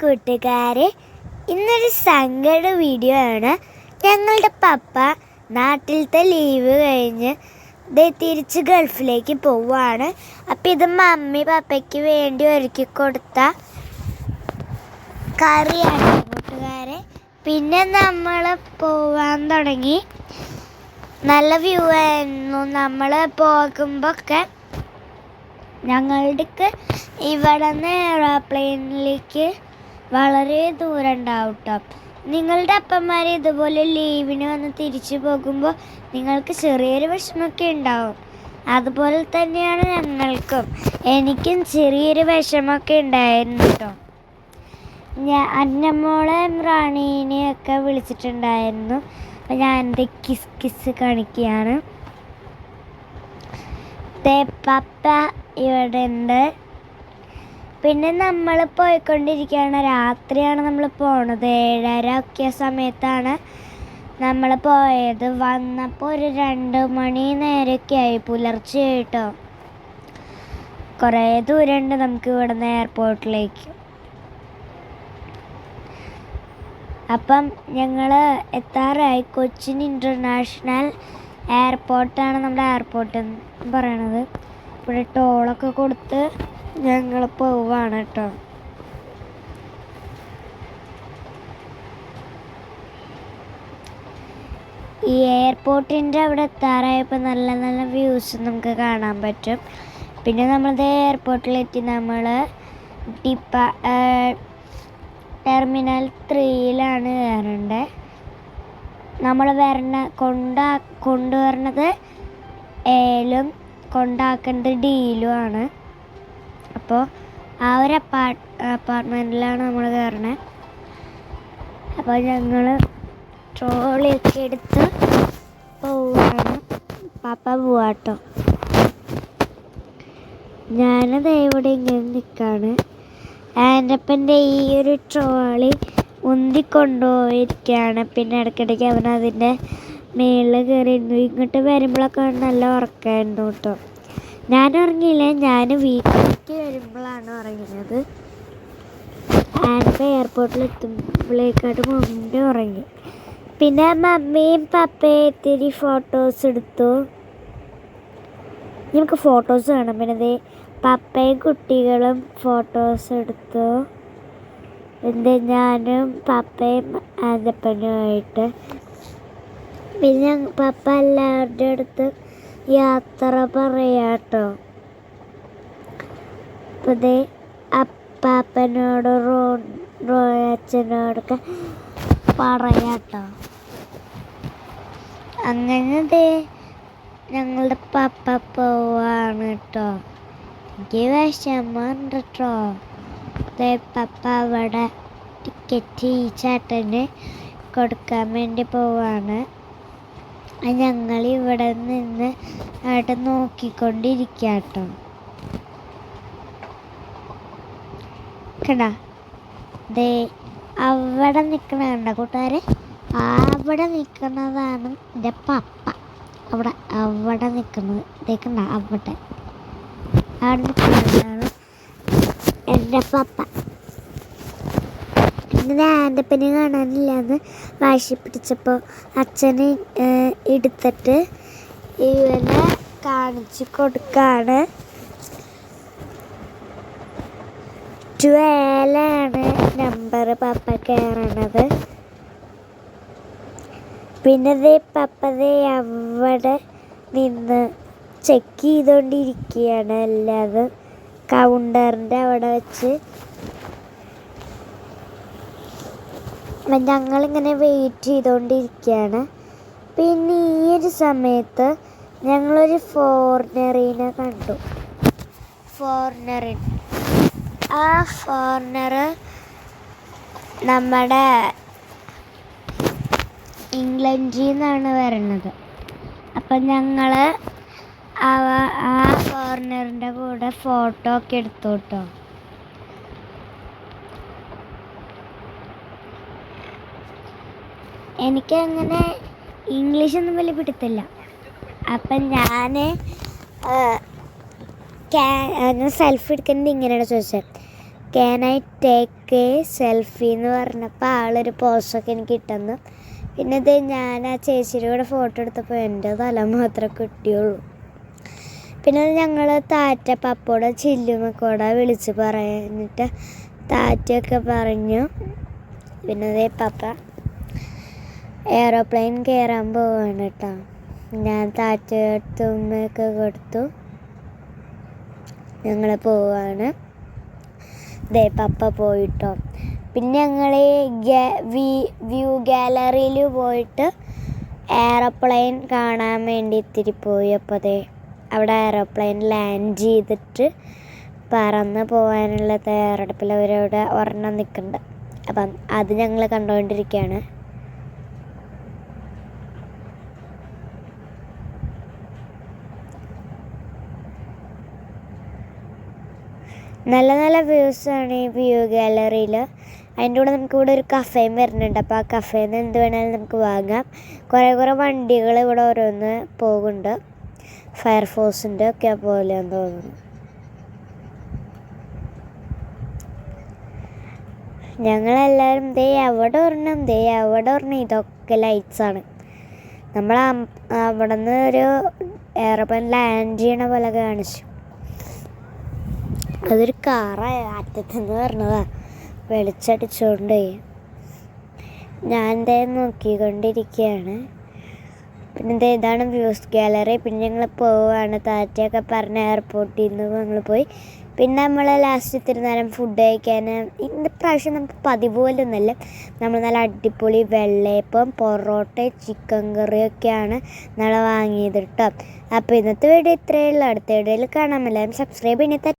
കൂട്ടുകാരെ ഇന്നൊരു സങ്കട വീഡിയോ ആണ്. ഞങ്ങളുടെ പപ്പ നാട്ടിലത്തെ ലീവ് കഴിഞ്ഞ് തിരിച്ച് ഗൾഫിലേക്ക് പോവാണ് അപ്പം ഇത് മമ്മി പപ്പയ്ക്ക് വേണ്ടി ഒരുക്കി കൊടുത്ത കറിയാണ് കൂട്ടുകാരെ. പിന്നെ നമ്മൾ പോവാൻ തുടങ്ങി. നല്ല വ്യൂ ആയിരുന്നു. നമ്മൾ പോകുമ്പോഴൊക്കെ ഞങ്ങളുടെ ഇവിടെ നിന്ന് എയറോപ്ലെയിനിലേക്ക് വളരെ ദൂരം ഉണ്ടാവും കേട്ടോ നിങ്ങളുടെ അപ്പന്മാർ ഇതുപോലെ ലീവിന് വന്ന് തിരിച്ചു പോകുമ്പോൾ നിങ്ങൾക്ക് ചെറിയൊരു വിഷമമൊക്കെ ഉണ്ടാവും. അതുപോലെ തന്നെയാണ് ഞങ്ങൾക്കും. എനിക്കും ചെറിയൊരു വിഷമമൊക്കെ ഉണ്ടായിരുന്നു കേട്ടോ ഞാൻ അന്നമ്മോളെ റാണീനെയൊക്കെ വിളിച്ചിട്ടുണ്ടായിരുന്നു. അപ്പം ഞാൻ എന്റെ കിസ് കിസ് കാണിക്കുകയാണ്. പപ്പ ഇവിടെ ഉണ്ട് പിന്നെ നമ്മൾ പോയിക്കൊണ്ടിരിക്കുകയാണ്. രാത്രിയാണ് നമ്മൾ പോണത്. ഏഴര ഒക്കെ സമയത്താണ് നമ്മൾ പോയത്. വന്നപ്പോൾ ഒരു രണ്ട് മണി നേരമൊക്കെ ആയി പുലർച്ചെ കേട്ടോ. കുറേ ദൂരമുണ്ട് നമുക്ക് ഇവിടുന്ന് എയർപോർട്ടിലേക്ക്. അപ്പം ഞങ്ങൾ എത്താറായി. കൊച്ചിൻ ഇന്റർനാഷണൽ എയർപോർട്ടാണ് നമ്മുടെ എയർപോർട്ട് എന്ന് പറയണത്. ഇവിടെ ടോളൊക്കെ കൊടുത്ത് ഞങ്ങൾ പോവാണ് കേട്ടോ ഈ എയർപോർട്ടിന്റെ അവിടെ എത്താറായപ്പോൾ നല്ല നല്ല വ്യൂസ് നമുക്ക് കാണാൻ പറ്റും. പിന്നെ നമ്മളത് എയർപോർട്ടിലെത്തി നമ്മൾ ഡിപ്പ ടെർമിനൽ ത്രീയിലാണ് കയറേണ്ടത് നമ്മൾ വരണ കൊണ്ടാ കൊണ്ടുവരണത് എയിലും കൊണ്ടാക്കേണ്ടത് ഡിയിലും ആണ്. അപ്പോൾ ആ ഒരു അപ്പാർട്ട് അപ്പാർട്ട്മെന്റിലാണ് നമ്മൾ കയറണത് അപ്പോൾ ഞങ്ങൾ ട്രോളിയൊക്കെ എടുത്ത് പോവുകയാണ്. പാപ്പ പോവാട്ടോ. ഞാനത് ഇവിടെ ഇങ്ങനെ നിൽക്കാണ് ആന്റപ്പന്റെ ഈ ഒരു ട്രോളി ഉന്തിക്കൊണ്ടുപോയിരിക്കുകയാണ് പിന്നെ ഇടയ്ക്കിടയ്ക്ക് അവൻ മേളിൽ കയറി ഇങ്ങോട്ട് വരുമ്പോഴൊക്കെ നല്ല ഉറക്കമായിരുന്നു കേട്ടോ. ഞാൻ ഉറങ്ങിയില്ല ഞാൻ വീട്ടിലേക്ക് വരുമ്പോഴാണ് ഉറങ്ങിയത് ആൻപ്പ എയർപോർട്ടിൽ എത്തുമ്പോഴേക്കാട്ട് മുമ്പേ ഉറങ്ങി. പിന്നെ മമ്മിയും പപ്പയും ഇത്തിരി ഫോട്ടോസ് എടുത്തു. നമുക്ക് ഫോട്ടോസ് വേണം. പിന്നെ പപ്പയും കുട്ടികളും ഫോട്ടോസ് എടുത്തു. എന്ത് ഞാനും പപ്പയും ആന്റപ്പനുമായിട്ട് പിന്നെ പപ്പ എല്ലാവരുടെ അടുത്ത് യാത്ര പറയാട്ടോ. അതേ അപ്പാപ്പനോട് റോ റോയച്ചനോടൊക്കെ പറയാട്ടോ. അങ്ങനെ ദേ ഞങ്ങളുടെ പപ്പ പോവാണ് കേട്ടോ എനിക്ക് വിഷമമുണ്ട് കേട്ടോ ദേ പപ്പ അവിടെ ടിക്കറ്റ് ഈ ചേട്ടന് കൊടുക്കാൻ വേണ്ടി പോവാണ്. ഞങ്ങൾ ഇവിടെ നിന്ന് അവിടെ നോക്കിക്കൊണ്ടിരിക്കുക കേട്ടോ ദേ അവിടെ നിൽക്കണ കണ്ട കൂട്ടുകാരെ? അവിടെ നിൽക്കുന്നതാണ് എന്റെ പപ്പ. അവിടെ അവിടെ നിൽക്കുന്നത്. ഇതേക്കണ്ട അവിടെ. അവിടെ നിൽക്കുന്നതാണ് എന്റെ പപ്പ. ഇങ്ങനെ കാണാനില്ല എന്ന് വാശി പിടിച്ചപ്പോൾ അച്ഛന് എടുത്തിട്ട് ഇവനെ കാണിച്ചു കൊടുക്കാണ്. ട്വലാണ് നമ്പർ പപ്പ കയറണത് പിന്നെ ദേ പപ്പ ദേ അവിടെ നിന്ന് ചെക്ക് ചെയ്തുകൊണ്ടിരിക്കുകയാണ് എല്ലാതും. കൗണ്ടറിന്റെ അവിടെ വെച്ച് അപ്പം ഞങ്ങളിങ്ങനെ വെയിറ്റ് ചെയ്തുകൊണ്ടിരിക്കുകയാണ് പിന്നെ ഈ ഒരു സമയത്ത് ഞങ്ങളൊരു ഫോറിനറിനെ കണ്ടു. ഫോറിനറിൻ ആ ഫോറിനർ നമ്മുടെ ഇംഗ്ലണ്ടിൽ നിന്നാണ് വരുന്നത്. അപ്പം ഞങ്ങൾ ആ ഫോറിനറിന്റെ കൂടെ ഫോട്ടോ ഒക്കെ എടുത്തു കേട്ടോ എനിക്കങ്ങനെ ഇംഗ്ലീഷൊന്നും വലിയ പിടുത്തില്ല അപ്പം ഞാൻ സെൽഫി എടുക്കുന്നത് ഇങ്ങനെയാണ് ചോദിച്ചത് can I take a selfie എന്ന് പറഞ്ഞപ്പോൾ ആളൊരു പോസ്റ്റൊക്കെ എനിക്ക് കിട്ടുന്നു പിന്നെ ഇത് ഞാൻ ആ ചേച്ചിയുടെ ഫോട്ടോ എടുത്തപ്പോൾ എന്റെ തല മാത്രമേ കിട്ടിയുള്ളൂ. പിന്നെ ഞങ്ങൾ താറ്റ പപ്പോടെ ചില്ലുമക്കോടെ വിളിച്ച് പറഞ്ഞിട്ട് താറ്റയൊക്കെ പറഞ്ഞു. പിന്നെ അതേ പപ്പ എയറോപ്ലെയിൻ കയറാൻ പോവാണ് കേട്ടോ ഞാൻ താറ്റ എടുത്ത് ഉമ്മയൊക്കെ കൊടുത്തു. ഞങ്ങൾ പോവാണ്. ദേ പപ്പ പോയിട്ടോ. പിന്നെ ഞങ്ങൾ വ്യൂ ഗാലറിയിൽ പോയിട്ട് എയറോപ്ലെയിൻ കാണാൻ വേണ്ടി ഇത്തിരി പോയി അപ്പോൾ ദേ അവിടെ എയറോപ്ലെയിൻ ലാൻഡ് ചെയ്തിട്ട് പറന്ന് പോകാനുള്ള തയ്യാറെടുപ്പിൽ അവരവിടെ ഒരെണ്ണം നിൽക്കുന്നുണ്ട് അപ്പം അത് ഞങ്ങൾ കണ്ടുകൊണ്ടിരിക്കുകയാണ് നല്ല നല്ല വ്യൂസ് ആണ് ഈ വ്യൂ ഗാലറിയിൽ അതിന്റെ കൂടെ നമുക്ക് ഇവിടെ ഒരു കഫേയും വരുന്നുണ്ട്. അപ്പോൾ ആ കഫേയിൽ നിന്ന് എന്ത് വേണമെങ്കിലും നമുക്ക് വാങ്ങാം. കുറേ കുറേ വണ്ടികൾ ഇവിടെ ഓരോന്ന് പോകുന്നുണ്ട്. ഫയർഫോഴ്സിന്റെ ഒക്കെ പോലെയാന്ന് തോന്നുന്നു. ഞങ്ങളെല്ലാവരും ദേ അവിടെ ഒരെണ്ണം ദേ അവിടെ ഒരെണ്ണം. ഇതൊക്കെ ലൈറ്റ്സാണ് നമ്മൾ അവിടെ നിന്ന് ഒരു എയർപ്ലെയിൻ ലാൻഡ് ചെയ്യണ പോലെ കാണിച്ചു. അതൊരു കാറ അറ്റത്തുനിന്ന് പറഞ്ഞതാ വെളിച്ചടിച്ചുകൊണ്ട് ഞാൻ ദേ നോക്കിക്കൊണ്ടിരിക്കുകയാണ് പിന്നെ ദേ ഇതാണ് വ്യൂസ് ഗാലറി പിന്നെ ഞങ്ങൾ പോവാണ്. താറ്റയൊക്കെ പറഞ്ഞ എയർപോർട്ടിൽ നിന്ന് ഞങ്ങൾ പോയി. പിന്നെ നമ്മൾ ലാസ്റ്റ് തിരുനേരം നേരം ഫുഡ് കഴിക്കാൻ ഇന്ന് പ്രാവശ്യം നമുക്ക് പതിവ് നമ്മൾ നല്ല അടിപൊളി വെള്ളയപ്പം പൊറോട്ട ചിക്കൻ കറിയൊക്കെയാണ് നമ്മൾ വാങ്ങിയത് കേട്ടോ. അപ്പോൾ ഇന്നത്തെ വീഡിയോ ഇത്രയേ ഉള്ളൂ. അടുത്ത വീഡിയോയിൽ കാണാമല്ലോ സബ്സ്ക്രൈബ് ചെയ്യണേ.